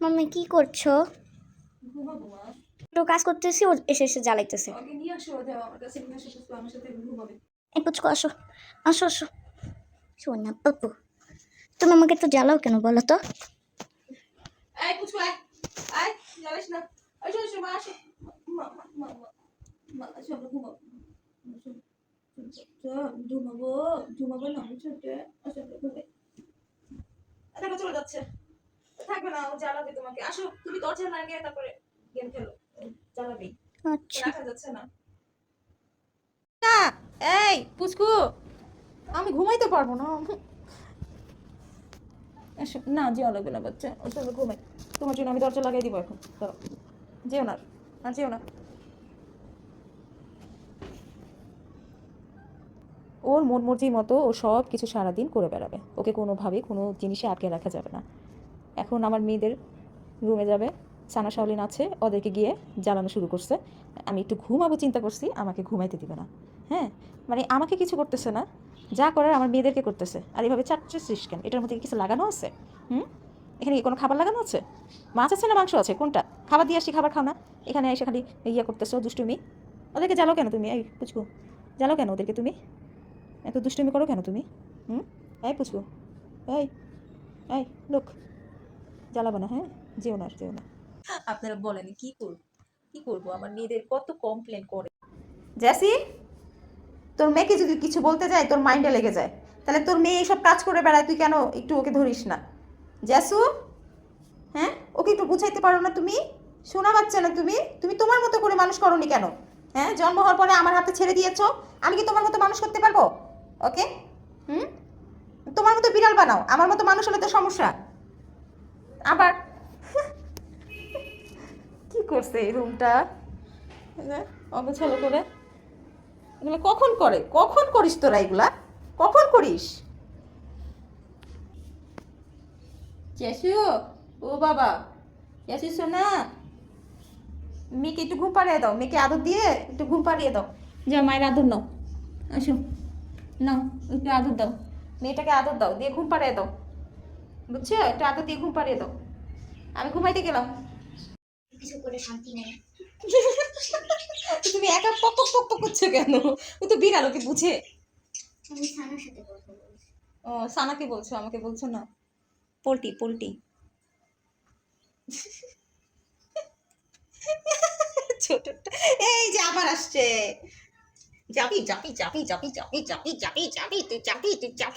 মামি কি করছ? তো কাজ করতেছি ও এসে এসে জ্বালাইতেছে। একটু আসো আসো আসো। সোনা পাপু তুমি আমাকে তো জ্বালাও কেন বলো তো? ঘুমাবো। ঘুমাবো না ছোট চলে যাচ্ছে। থাকবে না ও জ্বালাবে তোমাকে। আসো তুমি দরজা লাগিয়ে তারপরে গেম খেলো। ও জ্বালাবেই। আচ্ছা। রাখা যাচ্ছে না। না এই পুচকু আমি ঘুমাইতে পারব না। না যেও লাগবে না বাচ্চা ওর সঙ্গে ঘুমাই। তোমার জন্য আমি দরজা লাগাই দিব এখন। দাও যেও না আর যেও না। ওর মন মর্জির মতো ও সব কিছু সারাদিন করে বেড়াবে। ওকে কোনোভাবেই কোনো জিনিসে আটকে রাখা যাবে না। এখন আমার মেয়েদের রুমে যাবে। সানা শাওলিন আছে, ওদেরকে গিয়ে জ্বালানো শুরু করছে। আমি একটু ঘুমাবো চিন্তা করছি, আমাকে ঘুমাইতে দিবে না। হ্যাঁ মানে আমাকে কিছু করতেছে না, যা করার আমার মেয়েদেরকে করতেছে। আর এইভাবে চারটে কেন? এটার মধ্যে কিছু লাগানো আছে? হুম? এখানে কি কোনো খাবার লাগানো আছে? মাছ আছে না মাংস আছে? কোনটা? খাবার দিয়ে আসি, খাবার খাও না। এখানে এসে খালি ইয়ে করতেছো, দুষ্টুমি। ওদেরকে জ্বালো কেন তুমি? এই পুচকু জ্বালো কেন ওদেরকে তুমি? এত দুষ্টুমি করো কেন তুমি? হুম? এই পুচকু, এই এই, লোক। জ্বালাবো না হ্যাঁ? যেও না যেও না। আপনারা বলেন কি করব কি করব? আমার মেয়েদের কত কমপ্লেন করে। জেসি তোর মেয়েকে যদি কিছু বলতে যায় তোর মাইন্ডে লেগে যায়। তাহলে তোর মেয়ে এইসব কাজ করে বেড়ায় তুই কেন একটু ওকে ধরিস না? জ্যাসু হ্যাঁ? ওকে একটু বুঝাইতে পারো না তুমি? শোনা পাচ্ছে না তুমি? তুমি তোমার মতো করে মানুষ করনি কেন? হ্যাঁ? জন্ম হওয়ার পরে আমার হাতে ছেড়ে দিয়েছ? আমি কি তোমার মতো মানুষ করতে পারব? ওকে? হুম? তোমার মতো বিড়াল বানাও। আমার মতো মানুষ হলে তো সমস্যা। আবার কি করছে এই রুমটা? অগোছালো করে। এগুলো কখন করে? কখন করিস তোরা এগুলা? কখন করিস? চেসু ও বাবা। চেসু শোনা মেয়েকে একটু ঘুম পাড়িয়ে দাও। মেয়েকে আদর দিয়ে একটু ঘুম পাড়িয়ে দাও। যা মায়ের আদর নাও। আসো। নাও একটু আদর দাও। মেয়েটাকে আদর দাও। দিয়ে ঘুম পাড়িয়ে দাও। বুঝছ? একটু আদর দিয়ে ঘুম পাড়িয়ে দাও। আমি ঘুমাইতে গেলাম। কিছু করে শান্তি নেই। তুমি একা পক পক পক পক করছ কেন? ও তো বিড়াল ওকে বুঝে। আমি সানার সাথে কথা বলছি। ও সানাকে বলছো? আমাকে বলছো না? পোল্টি পোল্টি। ছোটটা। এই যে আবার আসছে। যাবি যাবি যাবি যাবি যাবি যাবি যাবি যাবি তুই যাবি তুই যাবি।